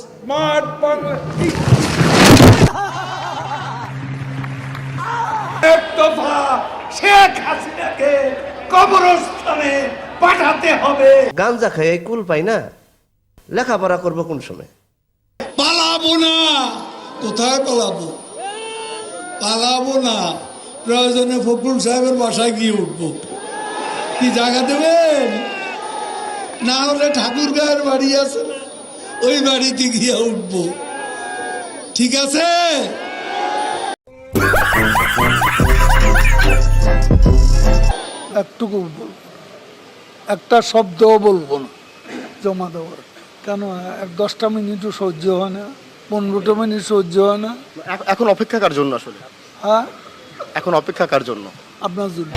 Smart এক দফা শেখ হাসিনাকে কবরস্থানে পাঠাতে হবে। গাঞ্জা খাই কুল পাই না। লেখাপড়া করব কোন সময়? পালাবো না। কোথায় পালাবো? পালাবো না। প্রয়োজনে ফখরুল সাহেবের বাসায় গিয়ে উঠবো। কি জায়গা দেবেন? না হলে ঠাকুর গায়ের বাড়ি আছে না? ওই বাড়িতে গিয়ে উঠবো। ঠিক আছে? একটুকু একটা শব্দও বলব না জমা দেওয়ার। কেন এক দশটা মিনিটও সহ্য হয় না পনেরোটা মিনিট সহ্য হয় না। এখন অপেক্ষা কার জন্য আসলে? হ্যাঁ? এখন অপেক্ষা কার জন্য? আপনার জন্য।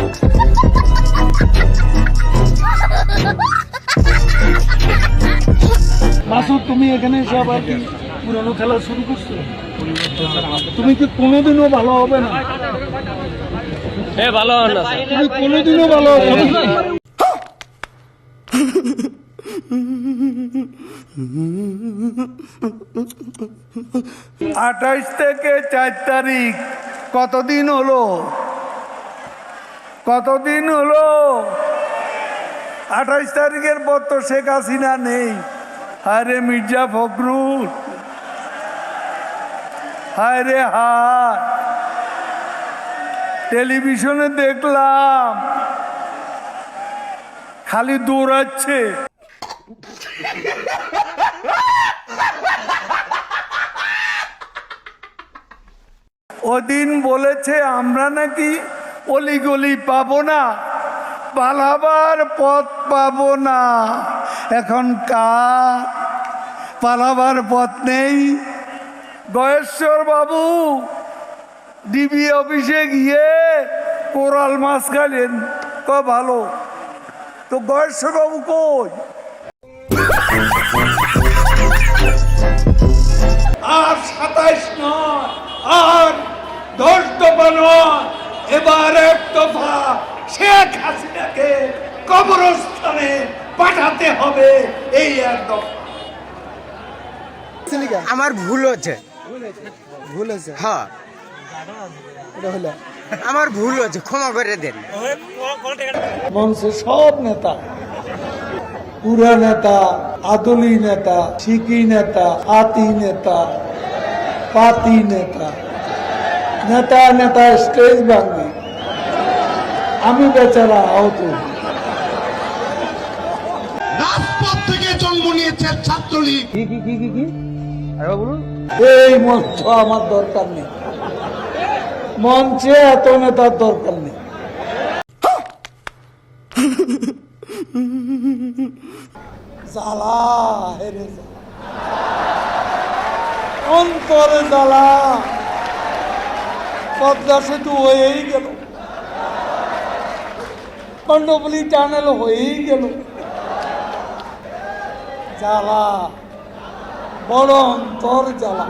তুমি এখানে এসে আবার কি পুরনো খেলা শুরু করছ? তুমি কি কোনোদিনও ভালো হবে না? তুমি কোনোদিনও ভালো হবে না। আঠাইশ থেকে চার তারিখ কতদিন হলো? কতদিন হলো? আঠাইশ তারিখের পর তো শেখ হাসিনা নেই। আরে মির্জা ফখরুল হায় রে হায়, টেলিভিশনে দেখলাম, খালি দৌড়াচ্ছে। ওদিন বলেছে, আমরা নাকি অলিগলি পাবো না, পালাবার পথ পাবো না। এখন কার পালাবার পথ নেই। গয়েশ্বর বাবু ডিবি অফিসে গিয়ে কোরাল মাছ খাইলেন। ক ভালো? তো গয়েশ্বর বাবু কই? আর সাতাইশ নয়, আর দশ দফা নয়, এবার এক দফা শেখ হাসিনাকে কবরস্থানে পাঠাতে হবে। এই এক দফা আমার ভুল হচ্ছে। ভুল হয়েছে? হ্যাঁ। হলো। আমার ভুল হচ্ছে ক্ষমা করে দেন। মঞ্চে সব নেতা পুরা নেতা আদলি নেতা শিকি নেতা আতি নেতা পাতি নেতা নেতা নেতা স্টেজ ভাঙি আমি বেচারা আহত। রাজপথ থেকে জন্ম নিয়েছে ছাত্রলীগ। কি কি কি কি কি? আরেকবার বলুন। এই মঞ্চ আমার দরকার নেই। মঞ্চে এত নেতার দরকার নেই। জ্বালা হেরে অন্তরে জ্বালা। পদ্মা সেতু হয়েই গেল। কন্ডবলি টানেল হয়েই গেল। জ্বালা। বড় অন্তর জ্বালা।